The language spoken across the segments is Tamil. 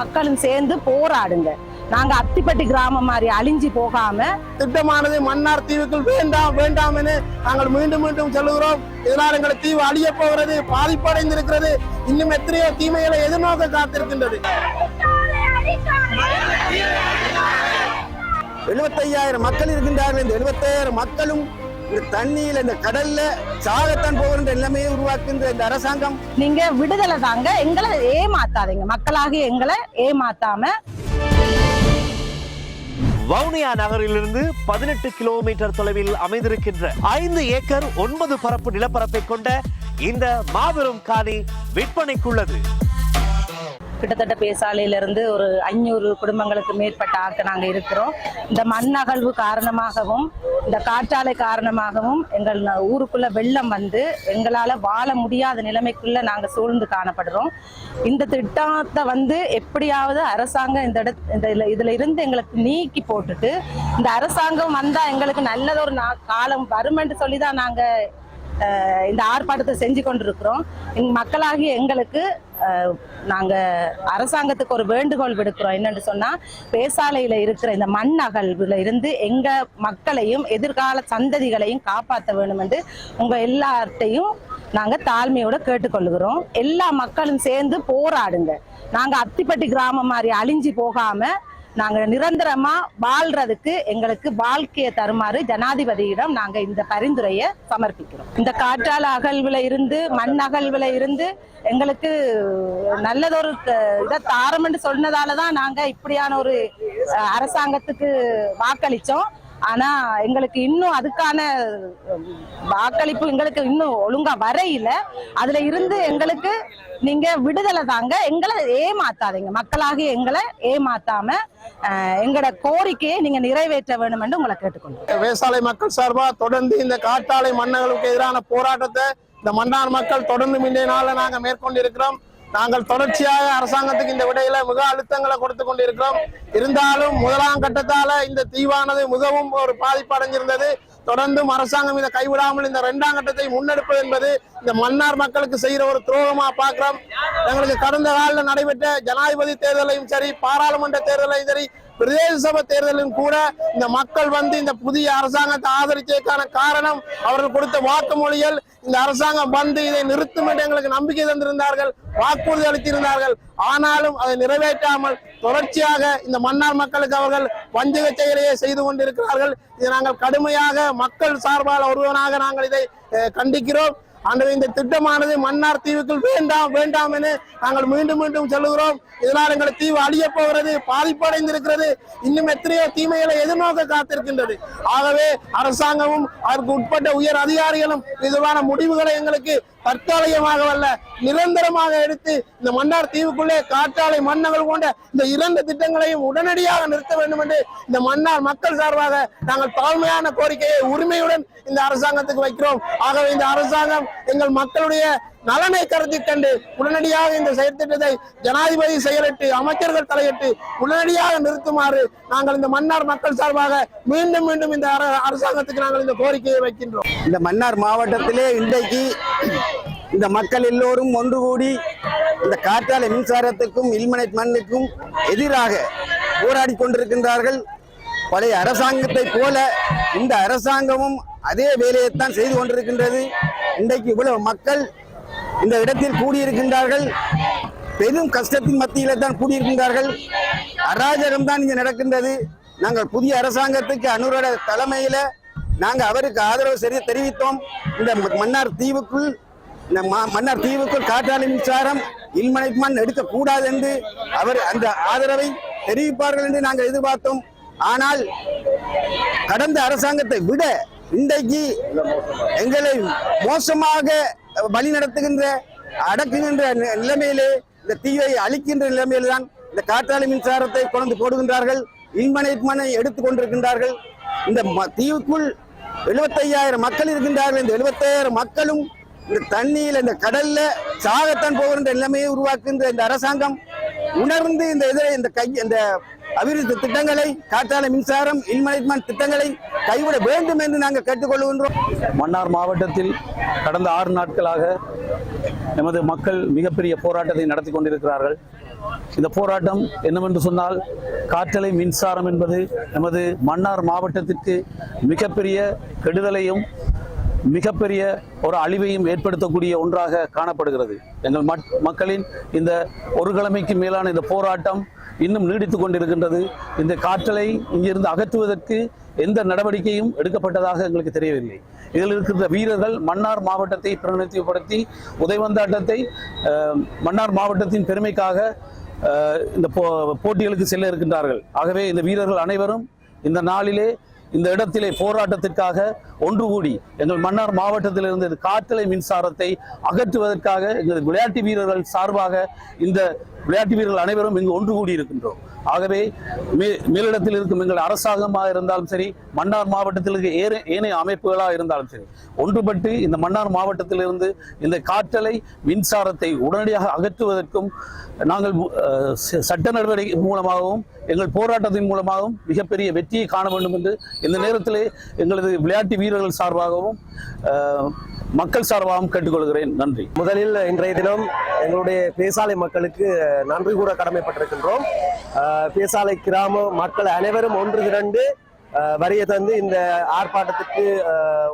மக்களும் சேர்ந்து போராடுங்க. நாங்க அத்திப்பட்டி கிராமம் மாதிரி அழிஞ்சு போகாம திட்டமானது மன்னார் தீவுக்குள் வேண்டாம் வேண்டாம் என நாங்கள் மீண்டும் மீண்டும் சொல்லுகிறோம். இதனால் எங்கள் தீவு அழிய போகிறது பாதிப்படைந்திருக்கிறது. இன்னும் எத்தனையோ தீமைகளை எதிர்நோக்க காத்திருக்கின்றது. எழுபத்தையாயிரம் மக்கள் இருக்கின்றார்கள் இந்த எழுபத்தையாயிரம் மக்களும் இந்த தண்ணியில இந்த கடல்ல சாகத்தான் போகின்ற நிலைமையை உருவாக்குகின்ற இந்த அரசாங்கம். நீங்க விடுதலை தாங்க. எங்களை ஏமாத்தாதீங்க. மக்களாகிய எங்களை ஏமாத்தாம. வவுனியா நகரிலிருந்து பதினெட்டு கிலோமீட்டர் தொலைவில் அமைந்திருக்கின்ற ஐந்து ஏக்கர் ஒன்பது பரப்பு நிலப்பரப்பை கொண்ட இந்த மாபெரும் காணி விற்பனைக்குள்ளது. கிட்டத்தட்ட பேசாலையிலிருந்து ஒரு ஐநூறு குடும்பங்களுக்கு மேற்பட்ட ஆட்கள் நாங்கள் இருக்கிறோம். இந்த மண் அகழ்வு காரணமாகவும் இந்த காற்றாலை காரணமாகவும் எங்கள் ந- ஊருக்குள்ள வெள்ளம் வந்து எங்களால் வாழ முடியாத நிலைமைக்குள்ள நாங்கள் சூழ்ந்து காணப்படுறோம். இந்த திட்டத்தை வந்து எப்படியாவது அரசாங்கம் இந்த இட இந்த இதுல- இருந்து எங்களுக்கு நீக்கி போட்டுட்டு இந்த அரசாங்கம் வந்தா எங்களுக்கு நல்லதொரு நா- காலம் வருமென்று சொல்லி தான் நாங்கள் இந்த ஆர்ப்பாட்டத்தை செஞ்சு கொண்டிருக்கிறோம். எங்க மக்களாகிய எங்களுக்கு நாங்கள் நாங்க அரசாங்கத்துக்கு ஒரு வேண்டுகோள் விடுக்கிறோம். என்னன்னு சொன்னா பேசாலையில இருக்கிற இந்த மண் அகழ்வுல இருந்து எங்க மக்களையும் எதிர்கால சந்ததிகளையும் காப்பாற்ற வேணும் என்று உங்க எல்லார்ட்டையும் நாங்க தாழ்மையோட கேட்டுக்கொள்கிறோம். எல்லா மக்களும் சேர்ந்து போராடுங்க. நாங்க அத்திப்பட்டி கிராமம் மாதிரி அழிஞ்சு போகாம நாங்கள் நிரந்தரமா வாழ்றதுக்கு எங்களுக்கு வாழ்க்கையை தருமாறு ஜனாதிபதியிடம் நாங்க இந்த பரிந்துரையை சமர்ப்பிக்கிறோம். இந்த காற்றால் அகழ்வுல இருந்து மண் அகழ்வுல இருந்து எங்களுக்கு நல்லதொரு இதை தாரம்னு சொன்னதால தான் நாங்க இப்படியான ஒரு அரசாங்கத்துக்கு வாக்களிச்சோம். ஆனா எங்களுக்கு இன்னும் அதுக்கான வாக்களிப்பு எங்களுக்கு இன்னும் ஒழுங்கா வரையில. அதுல இருந்து எங்களுக்கு நீங்க விடுதலை தாங்க. எங்களை ஏமாத்தாதீங்க. மக்களாகிய எங்களை ஏமாத்தாம எங்களோட கோரிக்கையை நீங்க நிறைவேற்ற வேண்டும் என்று உங்களை கேட்டுக்கொண்டு விவசாய மக்கள் சார்பா தொடர்ந்து இந்த காற்றாலை மன்னர்களுக்கு எதிரான போராட்டத்தை இந்த மன்னார் மக்கள் தொடர்ந்து முந்தைய நாள்ல நாங்க மேற்கொண்டிருக்கிறோம். நாங்கள் தொடர்ச்சியாக அரசாங்கத்துக்கு இந்த விடையில மிக அழுத்தங்களை கொடுத்து கொண்டிருக்கிறோம். இருந்தாலும் முதலாம் கட்டத்தால இந்த தீவானது மிகவும் ஒரு பாதிப்பு அடைஞ்சிருந்தது. தொடர்ந்தும் அரசாங்கம் இதை கைவிடாமல் இந்த இரண்டாம் கட்டத்தை முன்னெடுப்பது என்பது இந்த மன்னார் மக்களுக்கு செய்யற ஒரு துரோகமா பார்க்கிறோம். எங்களுக்கு கடந்த காலில் நடைபெற்ற ஜனாதிபதி தேர்தலையும் சரி பாராளுமன்ற தேர்தலையும் சரி பிரதேச சபை தேர்தலிலும் கூட இந்த மக்கள் வந்து இந்த புதிய அரசாங்கத்தை ஆதரிச்சதுக்கான காரணம் அவர்கள் கொடுத்த வாக்குமொழிகள் இந்த அரசாங்கம் வந்து இதை நிறுத்தும் என்று எங்களுக்கு நம்பிக்கை தந்திருந்தார்கள் வாக்குறுதி அளித்திருந்தார்கள். ஆனாலும் அதை நிறைவேற்றாமல் தொடர்ச்சியாக இந்த மன்னார் மக்களுக்கு அவர்கள் வஞ்சக செயலையே செய்து கொண்டிருக்கிறார்கள். இதை நாங்கள் கடுமையாக மக்கள் சார்பால் ஒருவனாக நாங்கள் இதை கண்டிக்கிறோம். ஆண்டு இந்த திட்டமானது மன்னார் தீவுக்குள் வேண்டாம் வேண்டாம் என நாங்கள் மீண்டும் மீண்டும் சொல்லுகிறோம். இதனால் எங்கள் தீவு அழிய போகிறது பாதிப்படைந்திருக்கிறது. இன்னும் எத்தனையோ தீமைகளை எதிர்நோக்க காத்திருக்கின்றது. ஆகவே அரசாங்கமும் அதற்கு உட்பட்ட உயர் அதிகாரிகளும் இதுவான முடிவுகளை எங்களுக்கு தற்காலிகமாக அல்ல நிரந்தரமாக எடுத்து இந்த மன்னார் தீவுக்குள்ளே காற்றாலை மன்னங்கள் கொண்ட இந்த இரண்டு திட்டங்களையும் உடனடியாக நிறுத்த வேண்டும் என்று இந்த மன்னார் மக்கள் சார்பாக நாங்கள் தாழ்மையான கோரிக்கையை உரிமையுடன் இந்த அரசாங்கத்துக்கு வைக்கிறோம். ஆகவே இந்த அரசாங்கம் எங்கள் மக்களுடைய நலனை கருதி கண்டு உடனடியாக இந்த செயற்திட்டத்தை ஜனாதிபதி செயலிட்டு அமைச்சர்கள் தலையிட்டு உடனடியாக நிறுத்துமாறு நாங்கள் இந்த மன்னார் மக்கள் சார்பாக மீண்டும் மீண்டும் இந்த அர- அரசாங்கத்துக்கு நாங்கள் இந்த கோரிக்கையை வைக்கின்றோம். இந்த மன்னார் மாவட்டத்திலே இன்றைக்கு இந்த மக்கள் எல்லோரும் ஒன்று கூடி இந்த காற்றாலை மின்சாரத்துக்கும் இல்மனைட் மண்ணுக்கும் எதிராக போராடி கொண்டிருக்கின்றார்கள். பழைய அரசாங்கத்தை போல இந்த அரசாங்கமும் அதே வேலையைத்தான் செய்து கொண்டிருக்கின்றது. இன்றைக்கு இவ்வளவு மக்கள் இந்த இடத்தில் கூடியிருக்கின்றார்கள். பெரும் கஷ்டத்தின் மத்தியில் தான் கூடியிருக்கின்றார்கள். அராஜகம் தான் இங்கே நடக்கின்றது. நாங்கள் புதிய அரசாங்கத்துக்கு அனுரோட தலைமையில் நாங்கள் அவருக்கு ஆதரவு சரி தெரிவித்தோம். இந்த மன்னார் தீவுக்குள் இந்த மன்னார் தீவுக்குள் காற்றாலை மின்சாரம் இல்மனை மண் எடுக்கக்கூடாது என்று அவர் அந்த ஆதரவை தெரிவிப்பார்கள் என்று நாங்கள் எதிர்பார்த்தோம். ஆனால் கடந்த அரசாங்கத்தை விட இன்றைக்கு எங்களை மோசமாக வழி நடத்துகின்ற அடக்குகின்ற நிலைமையிலே இந்த தீயை அழிக்கின்ற நிலைமையில தான் இந்த காற்றாலை மின்சாரத்தை கொண்டு போடுகின்றார்கள். இன்மனை மனை எடுத்துக் கொண்டிருக்கின்றார்கள். இந்த ம- தீவுக்குள் எழுபத்தையாயிரம் மக்கள் இருக்கின்றார்கள். இந்த எழுபத்தையாயிரம் மக்களும் இந்த தண்ணியில் இந்த கடல்ல சாகத்தான் போகின்ற நிலைமையை உருவாக்குகின்ற இந்த அரசாங்கம் உணர்ந்து இந்த இதில் இந்த கை இந்த அபிவிருத்தி திட்டங்களை காற்றாலை மின்சாரம் இல்மனைட்மெண்ட் திட்டங்களை கைவிட வேண்டும் என்று நாங்கள் கேட்டுக்கொள்கின்றோம். மன்னார் மாவட்டத்தில் கடந்த ஆறு நாட்களாக எமது மக்கள் மிகப்பெரிய போராட்டத்தை நடத்தி கொண்டிருக்கிறார்கள். இந்த போராட்டம் என்னவென்று சொன்னால் காற்றலை மின்சாரம் என்பது எமது மன்னார் மாவட்டத்திற்கு மிகப்பெரிய கெடுதலையும் மிகப்பெரிய ஒரு அழிவையும் ஏற்படுத்தக்கூடிய ஒன்றாக காணப்படுகிறது. எங்கள் மக்- மக்களின் இந்த ஒரு கிழமைக்கு மேலான இந்த போராட்டம் இன்னும் நீடித்துக் கொண்டிருக்கின்றது. இந்த காற்றலை இங்கிருந்து அகற்றுவதற்கு எந்த நடவடிக்கையும் எடுக்கப்பட்டதாக எங்களுக்கு தெரியவில்லை. இதில் இருக்கின்ற வீரர்கள் மன்னார் மாவட்டத்தை பிரதிநிதித்துவப்படுத்தி உதைவந்தாட்டத்தை மன்னார் மாவட்டத்தின் பெருமைக்காக இந்த போ போட்டிகளுக்கு செல்ல இருக்கின்றார்கள். ஆகவே இந்த வீரர்கள் அனைவரும் இந்த நாளிலே இந்த இடத்திலே போராட்டத்திற்காக ஒன்று கூடி எங்கள் மன்னார் மாவட்டத்திலிருந்து இருந்த காற்றலை மின்சாரத்தை அகற்றுவதற்காக எங்கள் விளையாட்டு வீரர்கள் சார்பாக இந்த விளையாட்டு வீரர்கள் அனைவரும் இங்கு ஒன்று கூடி இருக்கின்றோம். ஆகவே மே மேலிடத்தில் இருக்கும் எங்கள் அரசாங்கமாக இருந்தாலும் சரி மன்னார் மாவட்டத்தில் இருக்க ஏனைய அமைப்புகளாக இருந்தாலும் சரி ஒன்றுபட்டு இந்த மன்னார் மாவட்டத்திலிருந்து இந்த காற்றலை மின்சாரத்தை உடனடியாக அகற்றுவதற்கும் நாங்கள் ச- சட்ட நடவடிக்கை மூலமாகவும் எங்கள் போராட்டத்தின் மூலமாகவும் மிகப்பெரிய வெற்றியை காண வேண்டும் என்று இந்த நேரத்தில் எங்களது விளையாட்டு வீரர்கள் சார்பாகவும் மக்கள் சார்பாகவும் கேட்டுக்கொள்கிறேன். நன்றி. முதலில் இன்றைய தினம் எங்களுடைய பேசாலை மக்களுக்கு நன்றி கூற கடமைப்பட்டிருக்கின்றோம். பேசாலை கிராம மக்கள் அனைவரும் ஒன்று திரண்டு அஹ், வரிய தந்து இந்த ஆர்ப்பாட்டத்துக்கு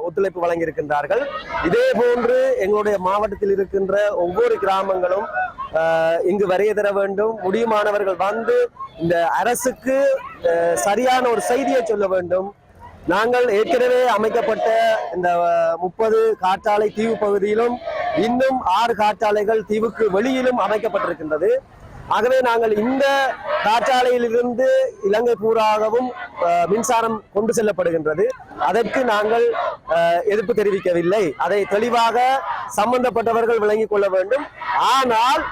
ஒத்துழைப்பு வழங்கியிருக்கின்றார்கள். இதே போன்று எங்களுடைய மாவட்டத்தில் இருக்கின்ற ஒவ்வொரு கிராமங்களும் இங்கு வரைய தர வேண்டும். முடியுமானவர்கள் வந்து இந்த அரசுக்கு சரியான ஒரு செய்தியை சொல்ல வேண்டும். நாங்கள் ஏற்கனவே அமைக்கப்பட்ட இந்த முப்பது காற்றாலை தீவு பகுதியிலும் இன்னும் ஆறு காற்றாலைகள் தீவுக்கு வெளியிலும் அமைக்கப்பட்டிருக்கின்றது. ஆகவே நாங்கள் இந்த காற்றாலையிலிருந்து இலங்கை பூராகவும் மின்சாரம் கொண்டு செல்லப்படுகின்றது. அதற்கு நாங்கள் எதிர்ப்பு தெரிவிக்கவில்லை. அதை தெளிவாக சம்பந்தப்பட்டவர்கள் விளங்கிக் கொள்ள வேண்டும். ஆனால்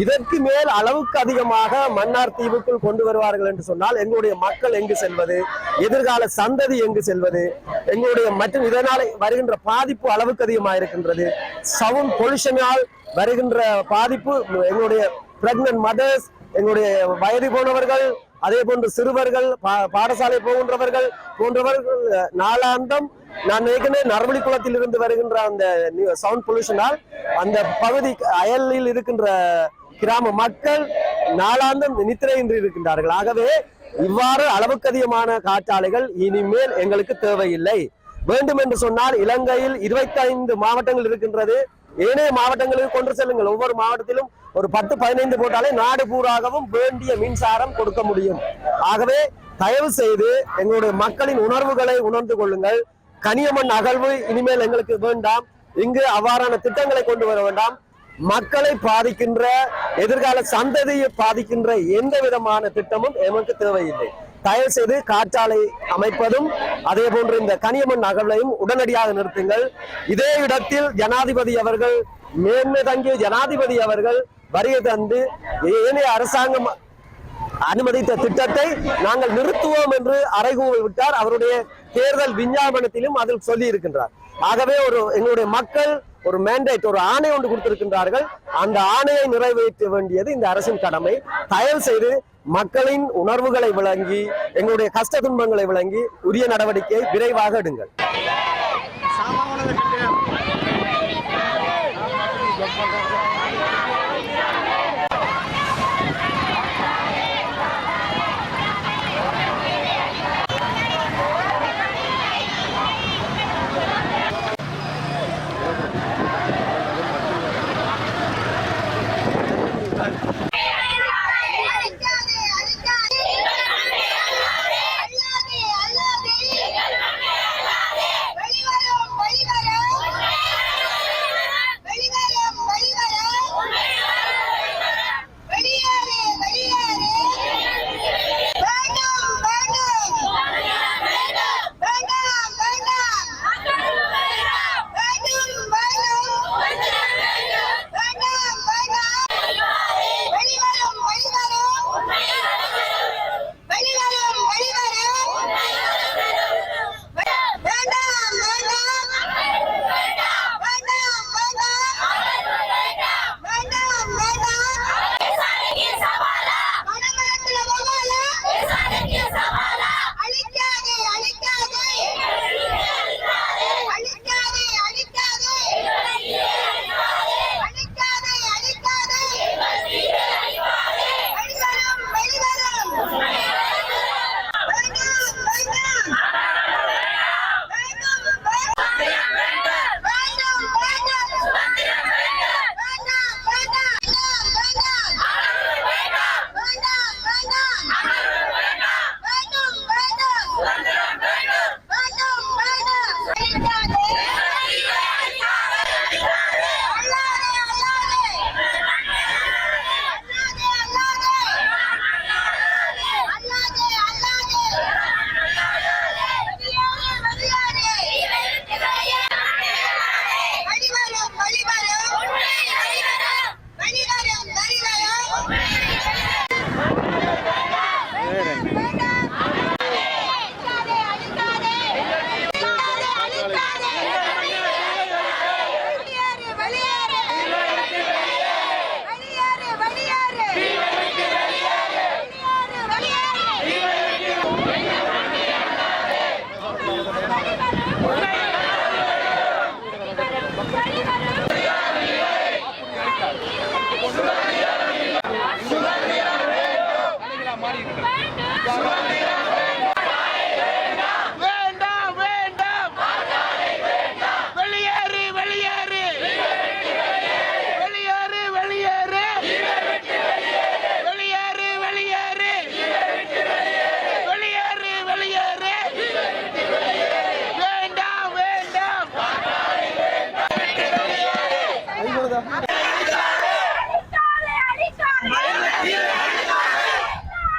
இதற்கு மேல் அளவுக்கு அதிகமாக மன்னார் தீவுக்குள் கொண்டு வருவார்கள் என்று சொன்னால் எங்களுடைய மக்கள் எங்கு செல்வது? எதிர்கால சந்ததி எங்கு செல்வது? எங்களுடைய மற்றும் இதனால் வருகின்ற பாதிப்பு அளவுக்கு அதிகமாக இருக்கின்றது. சவுண்ட் பொல்யூஷனால் வருகின்ற பாதிப்பு எங்களுடைய பிரெக்னன்ட் மதர்ஸ் எங்களுடைய வயது போனவர்கள் அதே போன்று சிறுவர்கள் பா- பாடசாலை போகின்றவர்கள் போன்றவர்கள் நாளாந்தம் நான் ஏற்கனவே நரவழி குளத்தில் இருந்து வருகின்ற அந்த சவுண்ட் பொல்யூஷனால் அந்த பகுதி அயலில் இருக்கின்ற கிராம மக்கள் நாளாந்தம் நித்திரையின்றி இருக்கின்றார்கள். ஆகவே இவ்வாறு அளவுக்கு அதிகமான காற்றாலைகள் இனிமேல் எங்களுக்கு தேவையில்லை. வேண்டும் என்று சொன்னால் இலங்கையில் 25 மாவட்டங்கள் இருக்கின்றது. ஏனைய மாவட்டங்களுக்கு கொண்டு செல்லுங்கள். ஒவ்வொரு மாவட்டத்திலும் ஒரு பத்து பதினைந்து போட்டாலே நாடு பூராகவும் வேண்டிய மின்சாரம் கொடுக்க முடியும். ஆகவே தயவு செய்து எங்களுடைய மக்களின் உணர்வுகளை உணர்ந்து கொள்ளுங்கள். கனியமண் அகழ்வு இனிமேல் எங்களுக்கு வேண்டாம். இங்கு அவ்வாறான திட்டங்களை கொண்டு வர வேண்டாம். மக்களை பாதிக்கின்ற எதிர்கால சந்ததியை பாதிக்கின்ற எந்த விதமான திட்டமும் எமக்கு தேவையில்லை. தயவு செய்து காற்றாலை அமைப்பதும் அதே போன்று இந்த கனியமண் அகழ்வையும் உடனடியாக நிறுத்துங்கள். இதே இடத்தில் ஜனாதிபதி அவர்கள் மேன்மை தங்கிய ஜனாதிபதி அவர்கள் வருகை தந்து ஏனைய அரசாங்கம் அனுமதித்த திட்டத்தை நாங்கள் நிறுத்துவோம் என்று அறைகூவி விட்டார். அவருடைய தேர்தல் விஞ்ஞாபனத்திலும் அதில் சொல்லி இருக்கின்றார் ஆகவே ஒரு எங்களுடைய மக்கள் ஒரு மேண்டேட் ஒரு ஆணை ஒன்று கொடுத்திருக்கின்றார்கள். அந்த ஆணையை நிறைவேற்ற வேண்டியது இந்த அரசின் கடமை. தயவு செய்து மக்களின் உணர்வுகளை விளங்கி எங்களுடைய கஷ்ட துன்பங்களை விளங்கி உரிய நடவடிக்கையை விரைவாக எடுங்கள்.